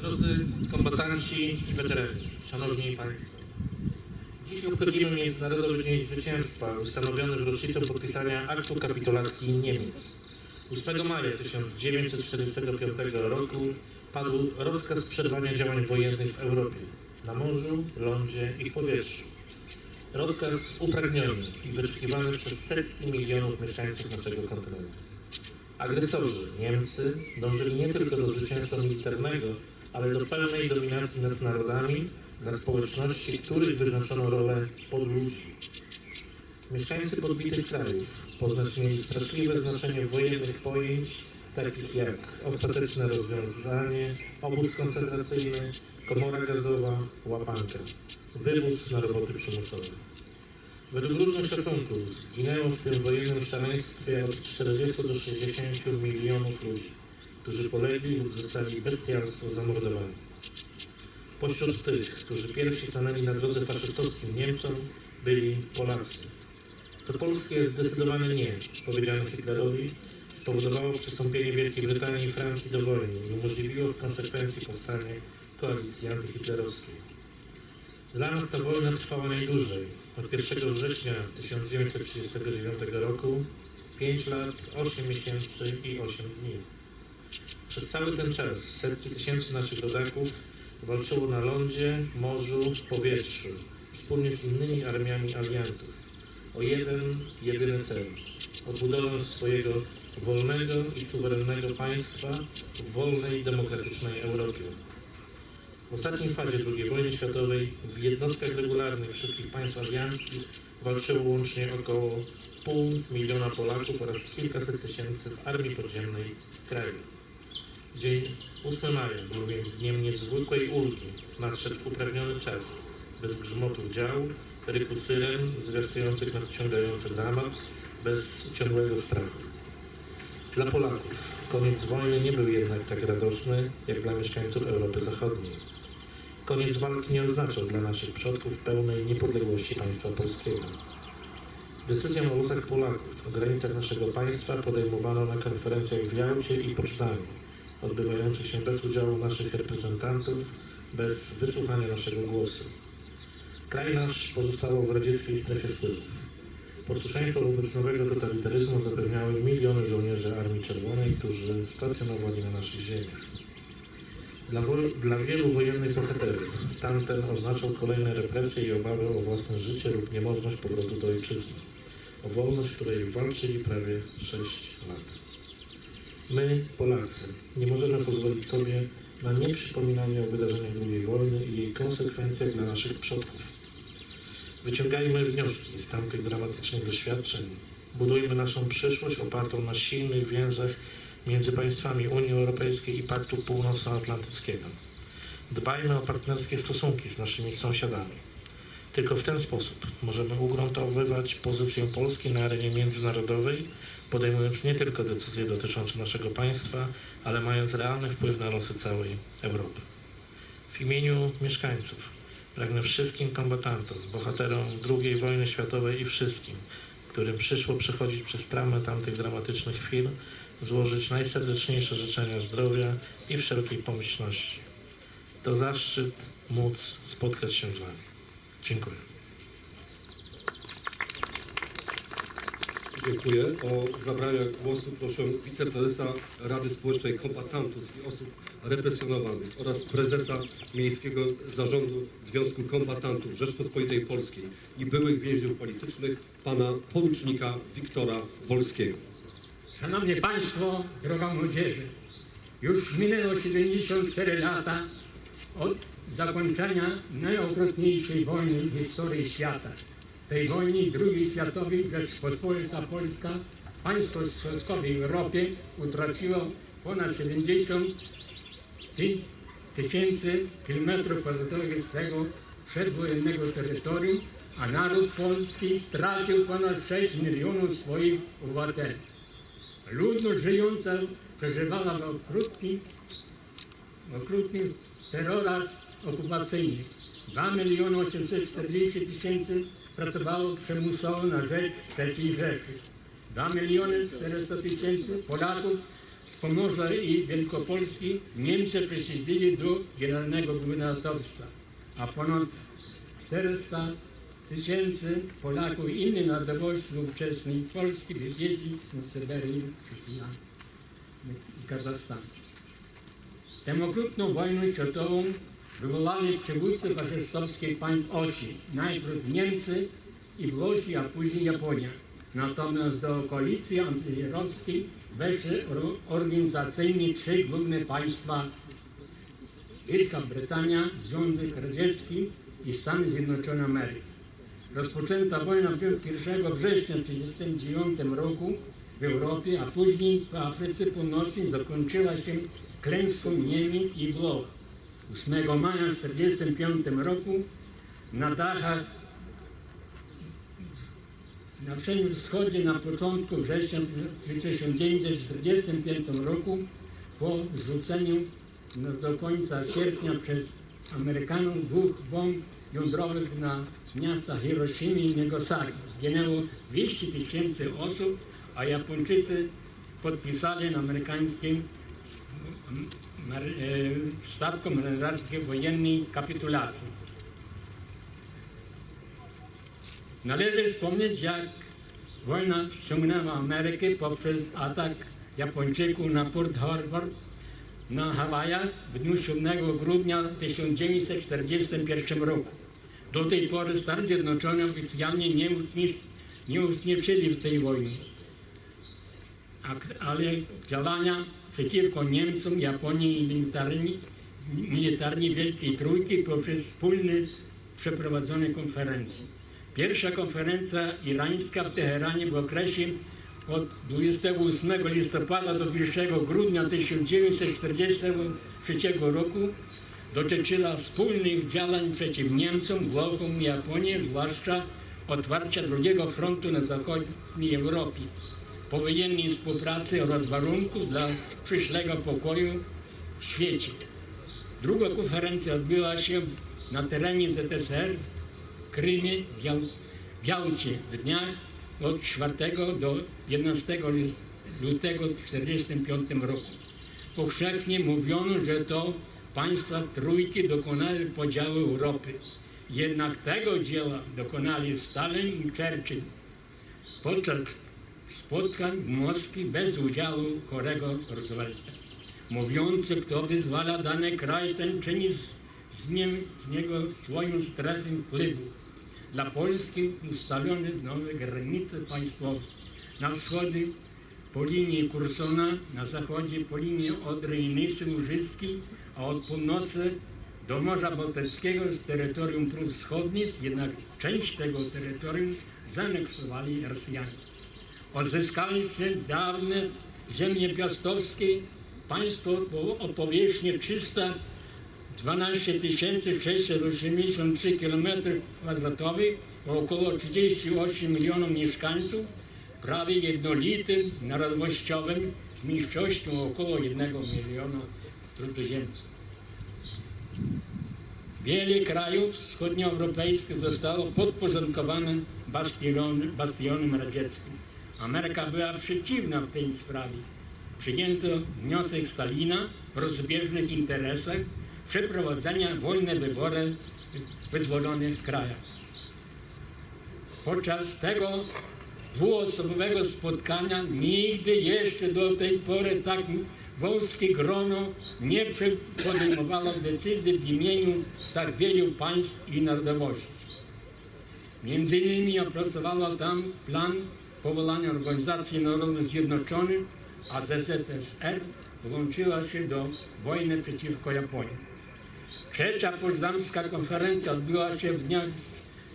Drodzy kombatanci i weterani, szanowni państwo. Dziś obchodzimy Międzynarodowy Dzień Zwycięstwa, ustanowiony w rocznicę podpisania aktu kapitulacji Niemiec. 8 maja 1945 roku padł rozkaz przerwania działań wojennych w Europie, na morzu, lądzie i powietrzu. Rozkaz upragniony i wyczekiwany przez setki milionów mieszkańców naszego kontynentu. Agresorzy, Niemcy, dążyli nie tylko do zwycięstwa militarnego, ale do pełnej dominacji nad narodami, dla społeczności, których wyznaczono rolę podludzi. Mieszkańcy podbitych krajów poznać mieli straszliwe znaczenie wojennych pojęć, takich jak ostateczne rozwiązanie, obóz koncentracyjny, komora gazowa, łapanka, wywóz na roboty przymusowe. Według różnych szacunków zginęło w tym wojennym szaleństwie od 40 do 60 milionów ludzi, którzy polegli lub zostali bestialstwo zamordowani. Pośród tych, którzy pierwsi stanęli na drodze faszystowskim Niemcom, byli Polacy. To polskie zdecydowane nie, powiedziane Hitlerowi, spowodowało przystąpienie Wielkiej Brytanii i Francji do wojny i umożliwiło w konsekwencji powstanie koalicji antyhitlerowskiej. Dla nas ta wojna trwała najdłużej. Od 1 września 1939 roku 5 lat, 8 miesięcy i 8 dni. Przez cały ten czas setki tysięcy naszych rodaków walczyło na lądzie, morzu, powietrzu, wspólnie z innymi armiami aliantów, o jeden, jedyny cel odbudowę swojego wolnego i suwerennego państwa w wolnej, demokratycznej Europie. W ostatniej fazie II wojny światowej w jednostkach regularnych wszystkich państw alianckich walczyło łącznie około pół miliona Polaków oraz kilkaset tysięcy w armii podziemnej kraju. Dzień 8 maja był więc dniem niezwykłej ulgi. Nadszedł uprawniony czas, bez grzmotów dział, ryku syren zwiastujących nadciągający dramat, bez ciągłego strachu. Dla Polaków koniec wojny nie był jednak tak radosny, jak dla mieszkańców Europy Zachodniej. Koniec walki nie oznaczał dla naszych przodków pełnej niepodległości państwa polskiego. Decyzję o losach Polaków o granicach naszego państwa podejmowano na konferencjach w Jałcie i Poczdamiu, odbywających się bez udziału naszych reprezentantów, bez wysłuchania naszego głosu. Kraj nasz pozostawał w radzieckiej strefie wpływów. Posłuszeństwo wobec nowego totalitaryzmu zapewniały miliony żołnierzy Armii Czerwonej, którzy stacjonowali na naszych ziemiach. Dla, dla wielu wojennych bohaterów stan ten oznaczał kolejne represje i obawy o własne życie lub niemożność powrotu do ojczyzny. O wolność, której walczyli prawie 6 lat. My, Polacy, nie możemy pozwolić sobie na nieprzypominanie o wydarzeniach II wojny i jej konsekwencjach dla naszych przodków. Wyciągajmy wnioski z tamtych dramatycznych doświadczeń. Budujmy naszą przyszłość opartą na silnych więzach między państwami Unii Europejskiej i Paktu Północnoatlantyckiego. Dbajmy o partnerskie stosunki z naszymi sąsiadami. Tylko w ten sposób możemy ugruntowywać pozycję Polski na arenie międzynarodowej, podejmując nie tylko decyzje dotyczące naszego państwa, ale mając realny wpływ na losy całej Europy. W imieniu mieszkańców pragnę wszystkim kombatantom, bohaterom II wojny światowej i wszystkim, którym przyszło przechodzić przez traumę tamtych dramatycznych chwil, złożyć najserdeczniejsze życzenia zdrowia i wszelkiej pomyślności. To zaszczyt móc spotkać się z Wami. Dziękuję. Dziękuję. O zabranie głosu proszę wiceprezesa Rady Społecznej Kombatantów i Osób Represjonowanych oraz prezesa Miejskiego Zarządu Związku Kombatantów Rzeczpospolitej Polskiej i byłych więźniów politycznych, pana porucznika Wiktora Wolskiego. Szanowni Państwo, droga młodzieży, już minęło 74 lata od zakończenia najokrutniejszej wojny w historii świata. Tej wojny II światowej Rzeczpospolita Polska, państwo w środkowej Europie utraciło ponad 70 ty- tysięcy kilometrów kwadratowych swego przedwojennego terytorium, a naród polski stracił ponad 6 milionów swoich obywateli. Ludność żyjąca przeżywała w okrutnych, w okrutnych terrorach okupacyjnych. 2 miliony 840 tysięcy pracowało przymusowo na rzecz III Rzeszy. 2 miliony 400 tysięcy Polaków Pomorza i Wielkopolski Niemcy przesiedlili do generalnego gubernatorstwa, a ponad 400 tysięcy Polaków innych narodowości ówczesnej Polski wywieźli na Syberię, Rosjan i Kazachstan. Tę okrutną wojnę światową wywołali przywódcy faszystowskich państw osi. Najpierw Niemcy i Włosi, a później Japonia. Natomiast do koalicji antyroskiej weszły or- organizacyjnie trzy główne państwa Wielka Brytania, Związek Radziecki i Stany Zjednoczone Ameryki. Rozpoczęta wojna 1 września 1939 roku w Europie, a później w Afryce Północnej zakończyła się klęską Niemiec i Włoch. 8 maja 1945 roku na dachach na Wschodnim Wschodzie na początku września 1945 roku po zrzuceniu no, do końca sierpnia przez Amerykanów dwóch bomb jądrowych na miasta Hiroshima i Nagasaki. Zginęło 200 tysięcy osób, a Japończycy podpisali na amerykańskim statku marynarskim wojennej kapitulacji. Należy wspomnieć, jak wojna ściągnęła Amerykę poprzez atak Japończyków na Port Harbor na Hawajach w dniu 7 grudnia 1941 roku. Do tej pory Stany Zjednoczone oficjalnie nie, uczestnic- nie uczestniczyli w tej wojnie, ale działania przeciwko Niemcom, Japonii i militarni, militarni Wielkiej Trójki poprzez wspólne przeprowadzone konferencje. Pierwsza konferencja irańska w Teheranie w okresie od 28 listopada do 1 grudnia 1943 roku dotyczyła wspólnych działań przeciw Niemcom, Włochom i Japonii, zwłaszcza otwarcia drugiego frontu na zachodniej Europie, powojennej współpracy oraz warunków dla przyszłego pokoju w świecie. Druga konferencja odbyła się na terenie ZSR w Krymie, Biał, Białcie w dniach od 4 do 11 lis- lutego 1945 roku. Powszechnie mówiono, że to państwa trójki dokonały podziału Europy. Jednak tego dzieła dokonali Stalin i Churchill podczas spotkań Moskwie bez udziału chorego Roosevelta. Mówiący, kto wyzwala dany kraj, ten czyni z, z, nim, z niego swoją strefę wpływu. Dla Polski ustalone nowe granice państwowe. Na wschodzie po linii Kursona, na zachodzie po linii Odry i Nysy Łużyckiej, a od północy do Morza Bałtyckiego z terytorium Prus Wschodnich, jednak część tego terytorium zaneksowali Rosjanie. Odzyskaliście dawne ziemie piastowskie, państwo o- powierzchni 312 683 km kwadratowych, o około 38 milionów mieszkańców, prawie jednolitym, narodowościowym, z mniejszością około 1 miliona cudzoziemców. Wiele krajów wschodnioeuropejskich zostało podporządkowane bastionem, bastionem radzieckim. Ameryka była przeciwna w tej sprawie. Przyjęto wniosek Stalina w rozbieżnych interesach przeprowadzenia wolne wybory w wyzwolonych krajach. Podczas tego dwuosobowego spotkania nigdy jeszcze do tej pory tak wąskie grono nie podejmowało decyzji w imieniu tak wielu państw i narodowości. Między innymi opracowano tam plan powołania Organizacji Narodów Zjednoczonych, a ZSRR włączyła się do wojny przeciwko Japonii. Trzecia Potsdamska konferencja odbyła się w dniach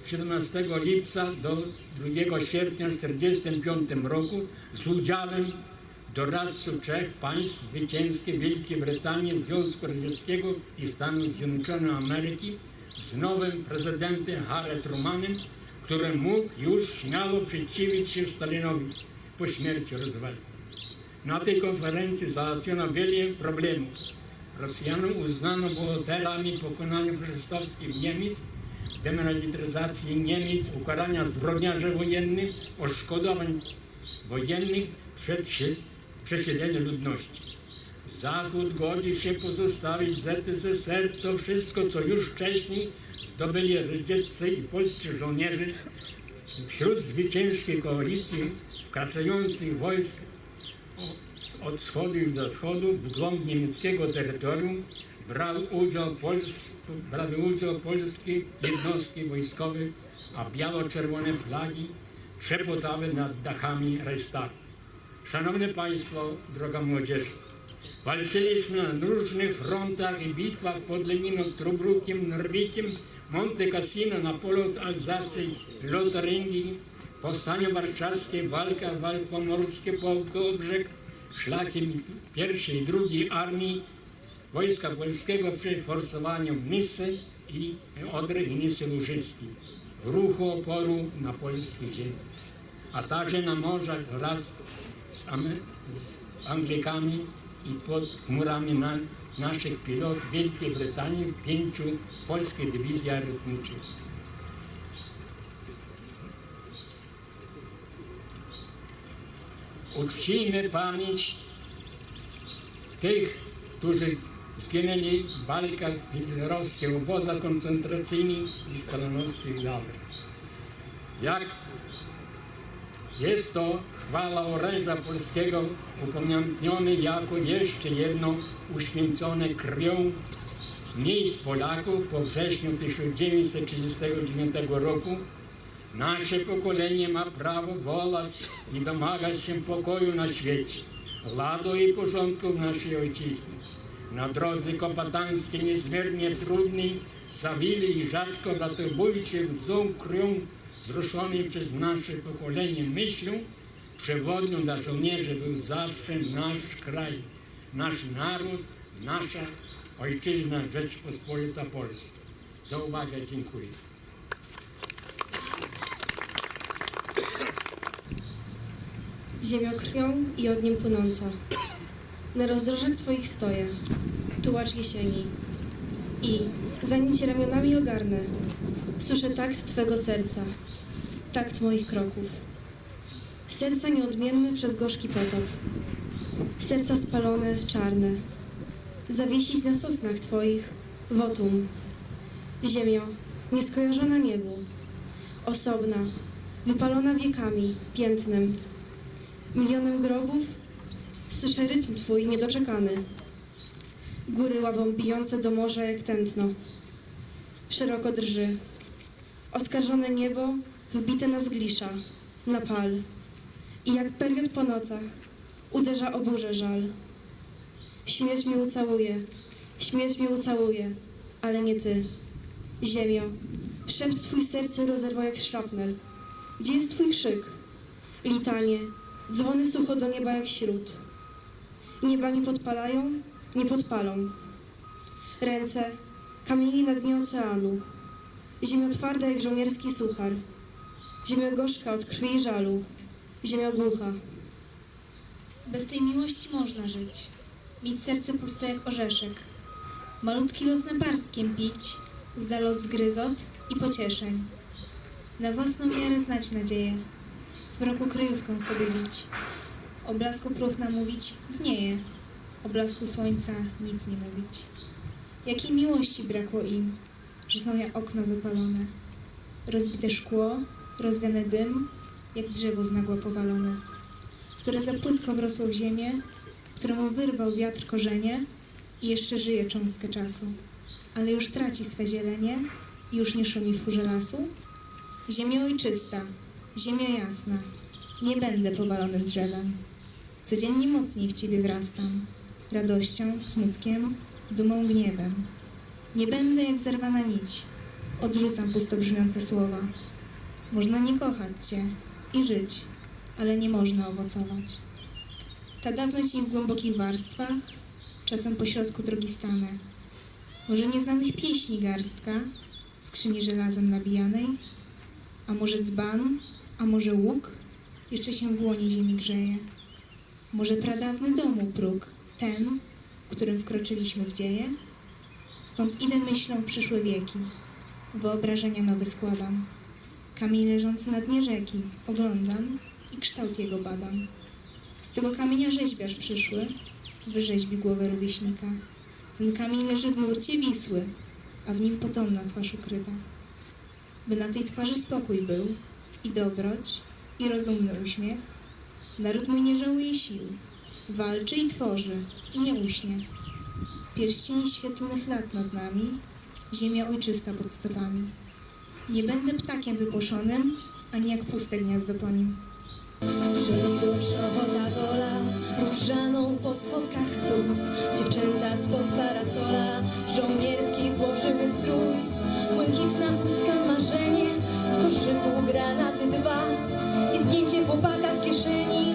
17 lipca do 2 sierpnia 1945 roku z udziałem doradców trzech państw zwycięskich Wielkiej Brytanii, Związku Radzieckiego i Stanów Zjednoczonych Ameryki z nowym prezydentem Harry Trumanem, który mógł już śmiało przeciwić się Stalinowi po śmierci Roosevelta. Na tej konferencji załatwiono wiele problemów. Rosjanom uznano bohaterami pokonania faszystowskich Niemiec, demilitaryzacji Niemiec, ukarania zbrodniarzy wojennych, odszkodowań wojennych, przed przesiedlenie ludności. Zachód godzi się pozostawić ZSSR to wszystko, co już wcześniej zdobyli radzieccy i polscy żołnierze wśród zwycięskiej koalicji wkraczających wojsk od wschodu i zachodu w głąb niemieckiego terytorium brał udział Pols brały udział polskie jednostki wojskowe, a biało-czerwone flagi trzepotały nad dachami Reichstagu. Szanowni Państwo, droga młodzież, walczyliśmy na różnych frontach i bitwach pod Leniną, Trubrukiem, Norwikiem, Monte Cassino, na polu Alzacji, Lotaryngii, Powstanie Warszawskie, walka, walk pomorskie, Połkobrzeg, szlakiem pierwszej i drugiej armii Wojska Polskiego przy forsowaniu Nysy i Odry i Nysy Łużyskiej, ruchu oporu na polskiej ziemi, a także na morzach wraz z, Amy- z Anglikami i pod murami na, naszych pilotów Wielkiej Brytanii pięciu polskich dywizjach rytmiczych. Uczcijmy pamięć tych, którzy zginęli w walkach hitlerowskich, obozach koncentracyjnych i stalinowskich lagrach. Jak jest to chwała oręża polskiego upamiętniony jako jeszcze jedno uświęcone krwią miejsc Polaków po wrześniu 1939 roku. Nasze pokolenie ma prawo wołać i domagać się pokoju na świecie, ładu i porządku w naszej ojczyźnie. Na drodze kopatańskiej niezmiernie trudnej, zawili i rzadko bratobójczej łzą krwią wzruszonej przez nasze pokolenie myślą, przewodnią dla żołnierzy był zawsze nasz kraj, nasz naród, nasza ojczyzna Rzeczpospolita Polska. Za uwagę dziękuję. Ziemio krwią i ogniem płynąca. Na rozdrożach Twoich stoję, tułacz jesieni. I, zanim Cię ramionami ogarnę, słyszę takt Twego serca, takt moich kroków. Serca nieodmienne przez gorzki potop. Serca spalone, czarne. Zawiesić na sosnach Twoich wotum. Ziemio, nieskojarzona niebu. Osobna, wypalona wiekami, piętnem, milionem grobów, słyszę rytm twój niedoczekany. Góry ławą bijące do morza jak tętno. Szeroko drży. Oskarżone niebo wbite na zglisza, na pal. I jak period po nocach uderza o burzę żal. Śmierć mi ucałuje, śmierć mi ucałuje, ale nie ty. Ziemio, szept twój serce rozerwał jak szrapnel. Gdzie jest twój krzyk? Litanie, dzwony sucho do nieba jak śród. Nieba nie podpalają, nie podpalą. Ręce, kamieni na dnie oceanu. Ziemia twarda jak żołnierski suchar. Ziemia gorzka od krwi i żalu. Ziemia głucha. Bez tej miłości można żyć. Mieć serce puste jak orzeszek. Malutki los naparstkiem pić, z dala od zgryzot i pocieszeń. Na własną miarę znać nadzieję. W mroku kryjówkę sobie bić. O blasku próchna mówić dnieje. O blasku słońca nic nie mówić. Jakiej miłości brakło im, że są jak okno wypalone. Rozbite szkło, rozwiany dym, jak drzewo z nagło powalone które za płytko wrosło w ziemię, któremu wyrwał wiatr korzenie i jeszcze żyje cząstkę czasu, ale już traci swe zielenie i już nie szumi w chórze lasu? Ziemia ojczysta, ziemia jasna, nie będę powalonym drzewem. Codziennie mocniej w Ciebie wrastam, radością, smutkiem, dumą, gniewem. Nie będę jak zerwana nić, odrzucam pustobrzmiące słowa. Można nie kochać Cię i żyć, ale nie można owocować. Ta dawność w głębokich warstwach, czasem pośrodku drogi stanę. Może nieznanych pieśni garstka, skrzyni żelazem nabijanej, a może dzban, a może łuk, jeszcze się w łonie ziemi grzeje. Może pradawny domu próg, ten, którym wkroczyliśmy w dzieje? Stąd idę myślą przyszłe wieki, wyobrażenia nowe składam. Kamień leżący na dnie rzeki oglądam i kształt jego badam. Z tego kamienia rzeźbiarz przyszły, wyrzeźbi głowę rówieśnika. Ten kamień leży w nurcie Wisły, a w nim potomna twarz ukryta. By na tej twarzy spokój był i dobroć, i rozumny uśmiech, naród mój nie żałuje sił, walczy i tworzy, i nie uśnie. Pierścieni świetlnych lat nad nami, ziemia ojczysta pod stopami. Nie będę ptakiem wypłoszonym, ani jak puste gniazdo po nim. Żoliborz, ochota, wola, różaną po schodkach w dół. Dziewczęta spod parasola, żołnierski włożyły strój. Błękitna chustka, marzenie, w koszyku granaty dwa. I zdjęcie chłopaka w kieszeni,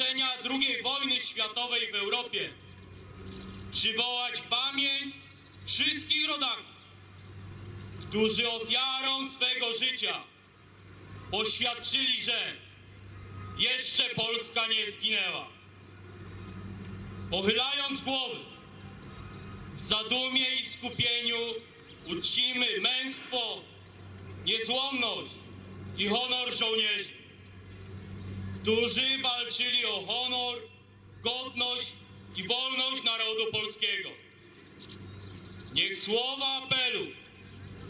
zakończenia II wojny światowej w Europie przywołać pamięć wszystkich rodaków, którzy ofiarą swego życia poświadczyli, że jeszcze Polska nie zginęła. Pochylając głowy, w zadumie i skupieniu uczcimy męstwo, niezłomność i honor żołnierzy, którzy walczyli o honor, godność i wolność narodu polskiego. Niech słowa apelu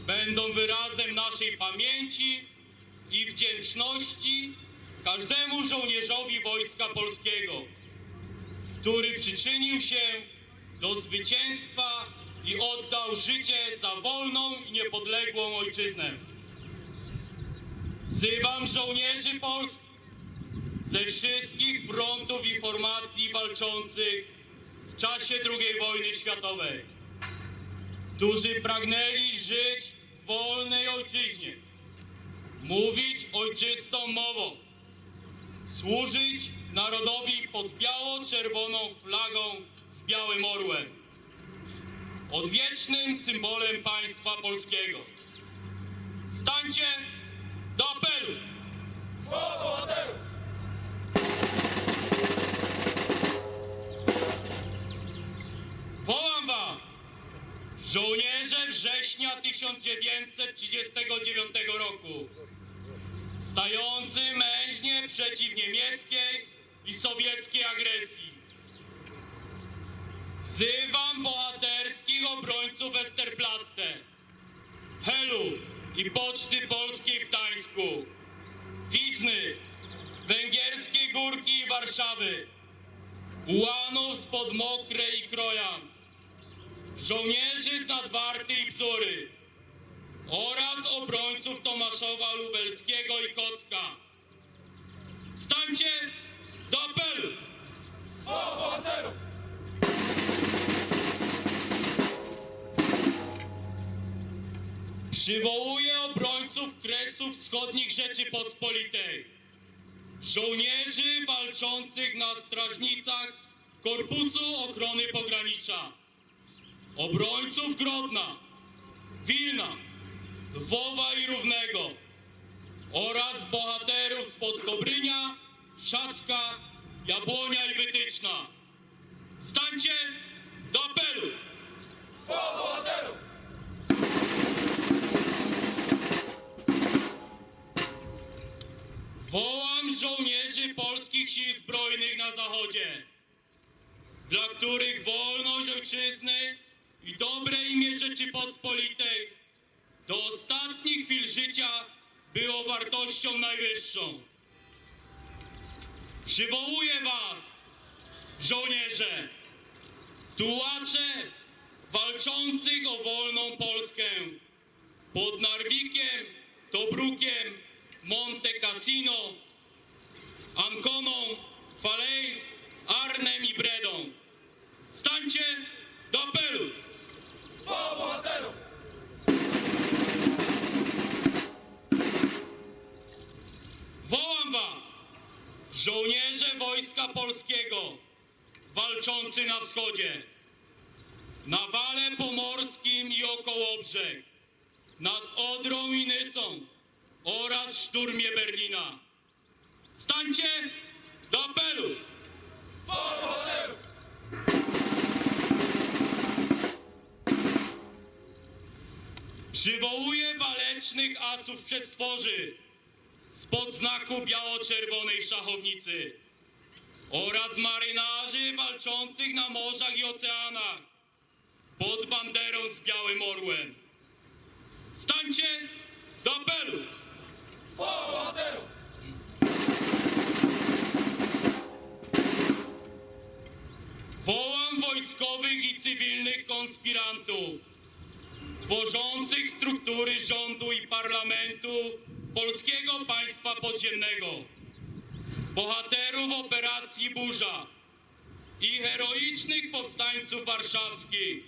będą wyrazem naszej pamięci i wdzięczności każdemu żołnierzowi Wojska Polskiego, który przyczynił się do zwycięstwa i oddał życie za wolną i niepodległą ojczyznę. Wzywam żołnierzy Polski ze wszystkich frontów i formacji walczących w czasie II wojny światowej, którzy pragnęli żyć w wolnej ojczyźnie, mówić ojczystą mową, służyć narodowi pod biało-czerwoną flagą z białym orłem, odwiecznym symbolem państwa polskiego. Stańcie do apelu! Wołam żołnierze września 1939 roku. stający mężnie przeciw niemieckiej i sowieckiej agresji. Wzywam bohaterskich obrońców Westerplatte, Helu i Poczty Polskiej w Gdańsku, Wizny, Węgierskiej Górki i Warszawy, ułanów spod Mokrej i Krojan, żołnierzy z Nadwarty i Bzury oraz obrońców Tomaszowa Lubelskiego i Kocka. Stańcie do apelu! Przywołuję obrońców Kresów Wschodnich Rzeczypospolitej, żołnierzy walczących na strażnicach Korpusu Ochrony Pogranicza, obrońców Grodna, Wilna, Lwowa i Równego oraz bohaterów spod Kobrynia, Szacka, Jabłonia i Wytyczna. Stańcie do apelu! Wołam żołnierzy polskich sił zbrojnych na zachodzie, dla których wolność ojczyzny i dobre imię Rzeczypospolitej do ostatnich chwil życia było wartością najwyższą. Przywołuję was, żołnierze, tułacze walczących o wolną Polskę pod Narwikiem, Tobrukiem, Monte Cassino, Anconą, Falaise, Arnem i Bredą. Stańcie do apelu! Wołam was, żołnierze Wojska Polskiego, walczący na wschodzie, na Wale Pomorskim i Okołobrzeg, nad Odrą i Nysą oraz szturmie Berlina. Stańcie do apelu! Przywołuję walecznych asów przestworzy spod znaku biało-czerwonej szachownicy oraz marynarzy walczących na morzach i oceanach pod banderą z białym orłem. Stańcie do apelu! Wołam wojskowych i cywilnych konspirantów, tworzących struktury rządu i parlamentu polskiego państwa podziemnego, bohaterów operacji Burza i heroicznych powstańców warszawskich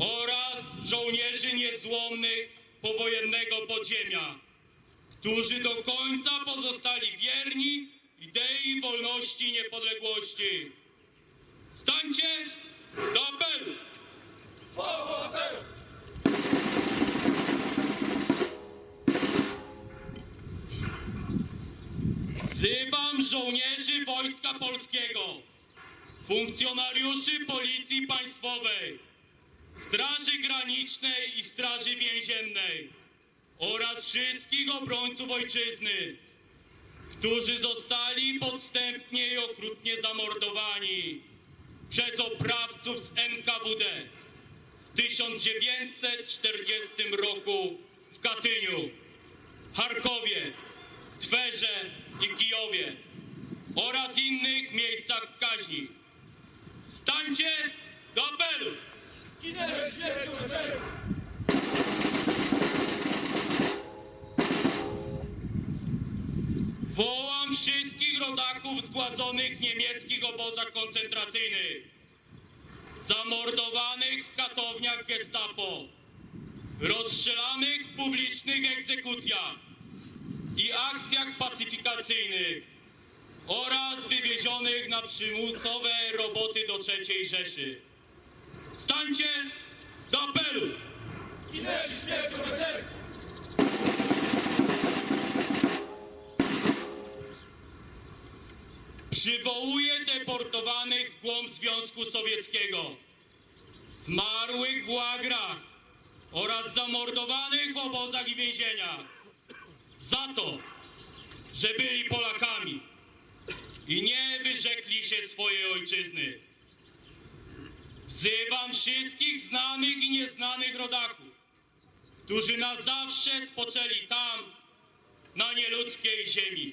oraz żołnierzy niezłomnych powojennego podziemia, którzy do końca pozostali wierni idei wolności i niepodległości. Stańcie do apelu! Wzywam żołnierzy Wojska Polskiego, funkcjonariuszy Policji Państwowej, Straży Granicznej i Straży Więziennej oraz wszystkich obrońców ojczyzny, którzy zostali podstępnie i okrutnie zamordowani przez oprawców z NKWD w 1940 roku w Katyniu, Charkowie, Twerze i Kijowie oraz innych miejscach kaźni. Stańcie do apelu! Wołam wszystkich rodaków zgładzonych w niemieckich obozach koncentracyjnych, zamordowanych w katowniach gestapo, rozstrzelanych w publicznych egzekucjach i akcjach pacyfikacyjnych oraz wywiezionych na przymusowe roboty do III Rzeszy. Stańcie do apelu! Przywołuję deportowanych w głąb Związku Sowieckiego, zmarłych w łagrach oraz zamordowanych w obozach i więzieniach za to, że byli Polakami i nie wyrzekli się swojej ojczyzny. Wzywam wszystkich znanych i nieznanych rodaków, którzy na zawsze spoczęli tam, na nieludzkiej ziemi.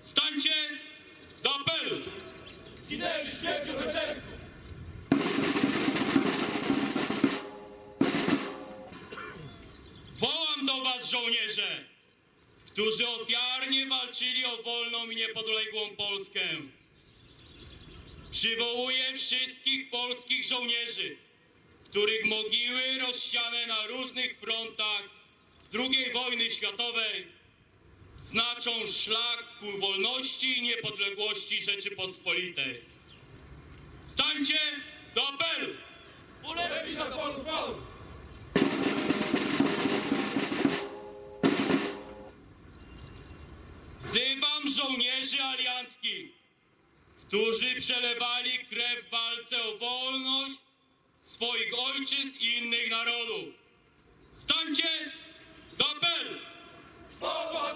Stańcie do apelu! Zginęli śmiercią męczeńską! Wołam do was, żołnierze, którzy ofiarnie walczyli o wolną i niepodległą Polskę. Przywołuję wszystkich polskich żołnierzy, których mogiły rozsiane na różnych frontach II wojny światowej znaczą szlak ku wolności i niepodległości Rzeczypospolitej. Stańcie do apelu! Ulepi na polu Wzywam żołnierzy alianckich, którzy przelewali krew w walce o wolność swoich ojczyzn i innych narodów. Stańcie do apelu! Chwała!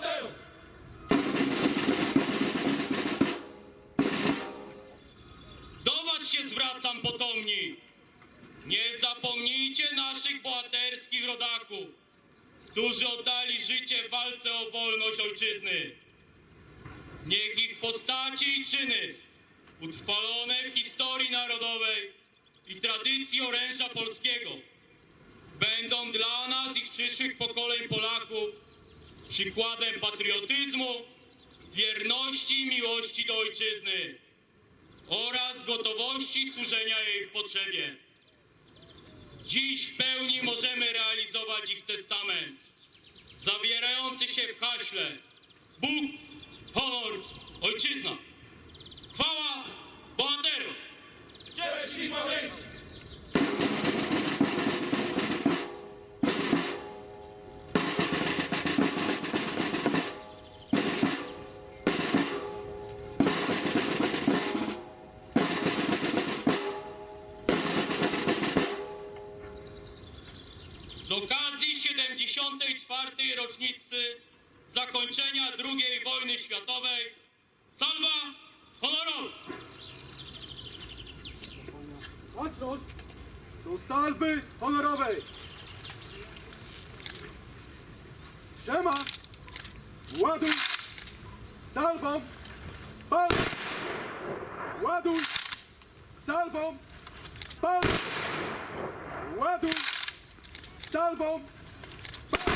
Do was się zwracam potomni. Nie zapomnijcie naszych bohaterskich rodaków, którzy oddali życie w walce o wolność ojczyzny. Niech ich postaci i czyny, utrwalone w historii narodowej i tradycji oręża polskiego, będą dla nas i przyszłych pokoleń Polaków przykładem patriotyzmu, wierności i miłości do ojczyzny oraz gotowości służenia jej w potrzebie. Dziś w pełni możemy realizować ich testament, zawierający się w haśle Bóg, honor, ojczyzna. Chwała bohaterom! Cześć ich pamięci! Z okazji 74. rocznicy zakończenia II wojny światowej. Salwa honorowa! Łączność do salwy honorowej. Siema, ładuj, salwą, pal, ładuj, salwą, pal, ładuj, salwą, pal.